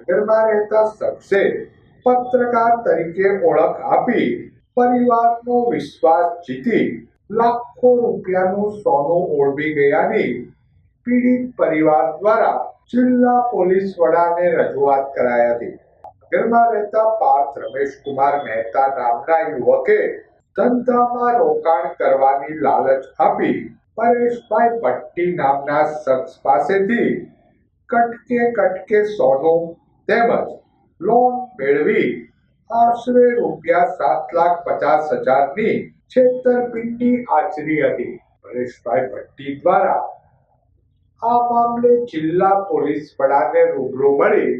નગરમાં રહેતા શખ્સે પત્રકાર તરીકે ઓળખ આપી પરિવારનો વિશ્વાસ જીતી લાખો રૂપિયાનું સોનું ઓળવી ગયાની પીડિત પરિવાર દ્વારા જિલ્લા પોલીસ વડાને રજૂઆત કરાઈ હતી. નગરમાં રહેતા પાર્થ રમેશકુમાર મહેતા નામના યુવકે ધંધામાં રોકાણ કરવાની લાલચ આપી પરેશભાઈ ભટ્ટી નામના શખ્સ પાસેથી કટકે કટકે સોનું તેમજ લોન મેળવી આશરે રૂપિયા સાત લાખ પચાસ હજારની છેતરપિંડી આચરી હતી. પરેશભાઈ ભટ્ટી દ્વારા આ મામલે જિલ્લા પોલીસ વડાને રૂબરૂ મળી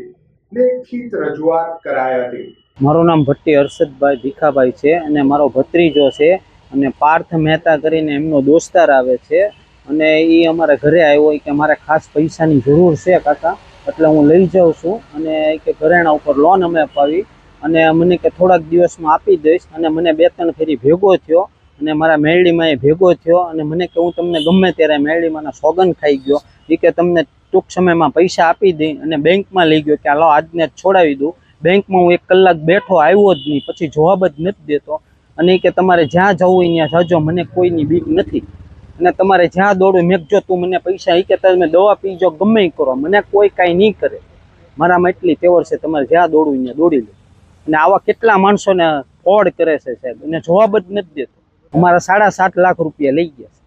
લેખિત રજૂઆત કરાઈ હતી. મારું નામ ભટ્ટી હર્ષદભાઈ ભીખાભાઈ છે અને મારો ભત્રીજો છે અને પાર્થ મહેતા કરીને એમનો દોસ્તાર આવે છે અને એ અમારા ઘરે આવ્યો કે મારે ખાસ પૈસાની જરૂર છે કાકા. એટલે હું લઈ જાઉં છું અને કે ઘરેણા ઉપર લોન અમે અપાવી અને મને કે થોડાક દિવસમાં આપી દઈશ અને મને બે ત્રણ ફેરી ભેગો થયો અને મારા મેળડીમાં એ ભેગો થયો અને મને કે હું તમને ગમે ત્યારે મેળડીમાંના સોગન ખાઈ ગયો. એ કે તમને ટૂંક સમયમાં પૈસા આપી દઈ અને બેંકમાં લઈ ગયો કે હાલો આજને જ છોડાવી દઉં. બેંકમાં હું એક કલાક બેઠો આવ્યો જ નહીં, પછી જવાબ જ નથી દેતો. અને કે તમારે જ્યાં જવું હોય ત્યાં જજો, મને કોઈની બીક નથી. અને તમારે જ્યાં દોડું મેં જો તું મને પૈસા ઈ કે તમે દવા પીજો ગમે કરો. મને કોઈ કાંઈ નહીં કરે. મારામાં એટલી તેવર છે, તમારે જ્યાં દોડવું ત્યાં દોડી લો. અને આવા કેટલા માણસોને ફોડ કરે છે સાહેબ, એને જવાબ જ નથી દેતો. અમારા સાડા સાત લાખ રૂપિયા લઈ ગયા